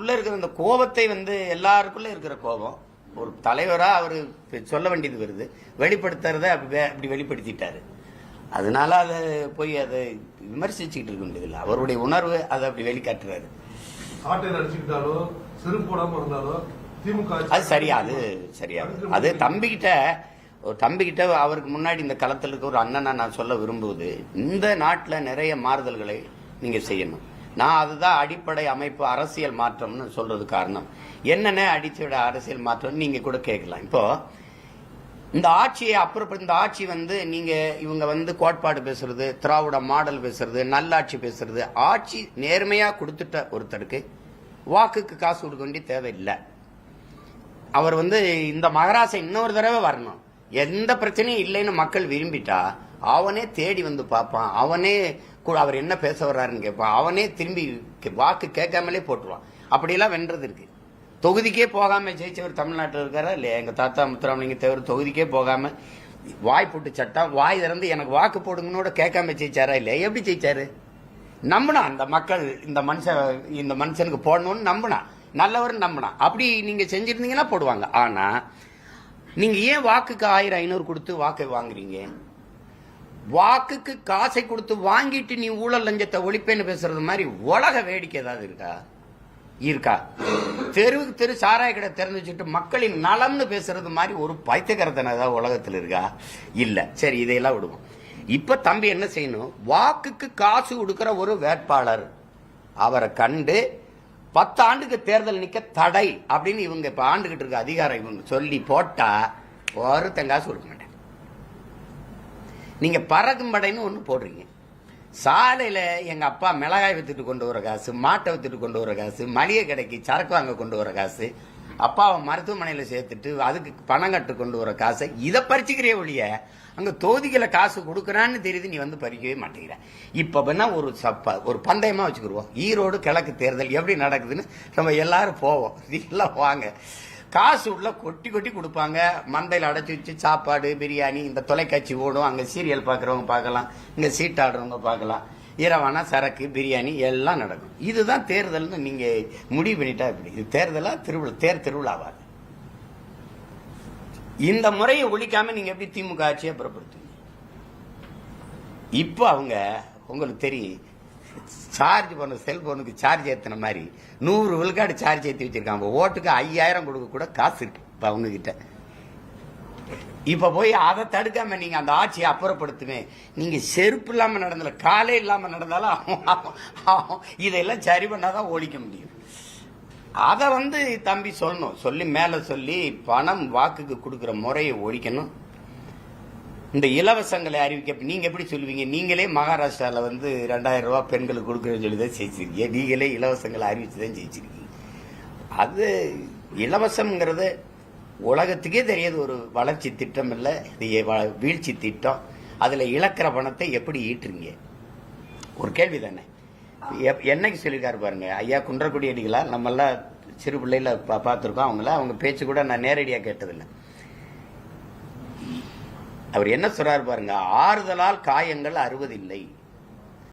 அவருக்குள்ள இருக்கிற அந்த கோபத்தை வந்து எல்லாருக்குள்ள இருக்கிற கோபம். ஒரு தலைவரா அவர் சொல்ல வேண்டியது வருது. வெளிப்படுத்துறத அப்படி அப்படி வெளிப்படுத்திட்டாரு. அதனால அதை போய் அதை விமர்சிச்சுக்கிட்டு இருக்க முடியதில்லை அவருடைய உணர்வு அதை அப்படி வெளிக்காட்டுறாரு. அது சரியா அது சரியா அது தம்பிக்கிட்ட ஒரு தம்பிக்கிட்ட அவருக்கு முன்னாடி இந்த களத்தில் இருக்க ஒரு அண்ணனை நான் சொல்ல விரும்புவது இந்த நாட்டில் நிறைய மாறுதல்களை நீங்க செய்யணும். நான் அதுதான் அடிப்படை அமைப்பு அரசியல் மாற்றம்னு சொல்றது காரணம். என்னென்ன அடிச்சோட அரசியல் மாற்றம் நீங்க கூட கேட்கலாம். இப்போ இந்த ஆட்சியை அப்புறம் இந்த ஆட்சி வந்து நீங்க இவங்க வந்து கோட்பாடு பேசுறது திராவிட மாடல் பேசுறது நல்லாட்சி பேசுறது ஆட்சி நேர்மையா கொடுத்துட்ட ஒருத்தருக்கு வாக்குக்கு காசு கொடுக்க வேண்டிய தேவையில்லை. அவர் வந்து இந்த மகராசை இன்னொரு தடவை வரணும். எந்த பிரச்சனையும் இல்லைன்னு மக்கள் விரும்பிட்டா அவனே தேடி வந்து பார்ப்பான். அவனே கூட அவர் என்ன பேச வர்றாருன்னு கேட்பான். அவனே திரும்பி வாக்கு கேட்காமலே போட்டுருவான். அப்படியெல்லாம் வென்றது இருக்கு. தொகுதிக்கே போகாம ஜெயிச்சவர் தமிழ்நாட்டில் இருக்காரா இல்லையா? எங்க தாத்தா முத்துராமலிங்க தேவர் தொகுதிக்கே போகாம வாய் போட்டு சட்டம் வாய் திறந்து எனக்கு வாக்கு போடுங்கன்னு கேட்காம ஜெயிச்சாரா இல்லையா? எப்படி ஜெயிச்சாரு? நம்பினா அந்த மக்கள் இந்த மனுஷன் இந்த மனுஷனுக்கு போடணும்னு நம்பினா. நல்லவர் நம்பினா. அப்படி நீங்க செஞ்சிருந்தீங்கன்னா போடுவாங்க. ஆனா நீங்க ஏன் வாக்குக்கு ஆயிரம் ஐநூறு கொடுத்து வாக்கை வாங்குறீங்க? வாக்குக்கு காசை கொடுத்து வாங்கிட்டு நீ ஊழல் லஞ்சத்தை ஒழிப்பேன்னு பேசுறது மாதிரி உலக வேடிக்கை ஏதாவது இருக்கா? இருக்கா. தெருவுக்கு தெரு சாராய கடை திறந்து வச்சுட்டு மக்களின் நலம்னு பேசுறது மாதிரி ஒரு பைத்தியகரத்தனை ஏதாவது உலகத்தில் இருக்கா? இல்ல. சரி இதையெல்லாம் விடுவோம். இப்ப தம்பி என்ன செய்யணும்? வாக்குக்கு காசு கொடுக்கிற ஒரு வேட்பாளர். அவரை கண்டு பத்து ஆண்டுக்கு தேர்தல் நிக்க தடை அப்படின்னு இவங்க இப்ப ஆண்டுகிட்டு இருக்க அதிகாரம் இவங்க சொல்லி போட்டா ஒருத்தங்காசு கொடுக்க மாட்டேன். நீங்க பறக்கும் படைன்னு ஒண்ணு போடுறீங்க. சாலையில் எங்கள் அப்பா மிளகாய் வித்துட்டு கொண்டு வர காசு மாட்டை வித்துட்டு கொண்டு வர காசு மளிகை கடைக்கு சரக்கு வாங்க கொண்டு வர காசு அப்பாவை மருத்துவமனையில் சேர்த்துட்டு அதுக்கு பணம் கட்டு கொண்டு வர காசை இதை பறிச்சுக்கிறே ஒழிய அங்கே தொகுதிகளை காசு கொடுக்குறான்னு தெரியுது நீ வந்து பறிக்கவே மாட்டேங்கிற. இப்போ வேணா ஒரு சப்ப ஒரு பந்தயமாக வச்சுக்கிடுவோம் ஈரோடு கிழக்கு தேர்தல் எப்படி நடக்குதுன்னு நம்ம எல்லாரும் போவோம். எல்லாம் வாங்க. காசு உள்ள கொட்டி கொட்டி கொடுப்பாங்க. மந்தையில் அடைச்சி வச்சு சாப்பாடு பிரியாணி இந்த தொலைக்காட்சி ஓடும். அங்கே சீரியல் பார்க்குறவங்க பார்க்கலாம். இங்கே சீட் ஆடுறவங்க பார்க்கலாம். இரவானா சரக்கு பிரியாணி எல்லாம் நடக்கும். இதுதான் தேர்தல்னு நீங்கள் முடிவு பண்ணிட்டா இப்படி இது தேர்தலாக திருவிழா? தேர் திருவிழாவாது. இந்த முறையை ஒழிக்காம நீங்கள் எப்படி திமுக ஆட்சியை புறப்படுத்துவீங்க இப்போ அவங்க உங்களுக்கு தெரியும். சார்ஜ் பண்ண செல்போனுக்கு சார்ஜ் ஏத்தின மாதிரி நூறு விழுக்காடு சார்ஜ் ஏற்றி வச்சிருக்காங்க. ஓட்டுக்கு ஐயாயிரம் கொடுக்க கூட காசு இருக்கு. இப்ப அவங்க கிட்ட இப்ப போய் அதை தடுக்காம நீங்க அந்த ஆட்சியை அப்புறப்படுத்துவேன் நீங்க செருப்பு இல்லாம நடந்தல காலே இல்லாம நடந்தாலும் இதெல்லாம் சரி பண்ணாதான் ஒழிக்க முடியும். அதை வந்து தம்பி சொல்லணும். சொல்லி மேல சொல்லி பணம் வாக்குக்கு கொடுக்குற முறையை ஒழிக்கணும். இந்த இலவசங்களை அறிவிக்க நீங்க எப்படி சொல்லுவீங்க? நீங்களே மகாராஷ்டிரால வந்து ரெண்டாயிரம் ரூபாய் பெண்களுக்கு கொடுக்குறேன்னு சொல்லி தான் ஜெயிச்சிருக்கீங்க. நீங்களே இலவசங்களை அறிவித்து தான் ஜெயிச்சிருக்கீங்க. அது இலவசம்ங்கிறது உலகத்துக்கே தெரியாது ஒரு வளர்ச்சி திட்டம் இல்லை இது வீழ்ச்சி திட்டம். அதுல இழக்கிற பணத்தை எப்படி ஈட்டுறீங்க? ஒரு கேள்வி தானே. எப்- என்னைக்கு சொல்லியிருக்காரு பாருங்க. ஐயா குன்றக்குடி அடிகளா? நம்மளா சிறு பிள்ளையில பா- அவங்கள அவங்க பேச்சு கூட நான் நேரடியாக கேட்டதில்லை. அவர் என்ன சொல்றாரு பாருங்க ஆறுதலால் காயங்கள் அறுவதில்லை.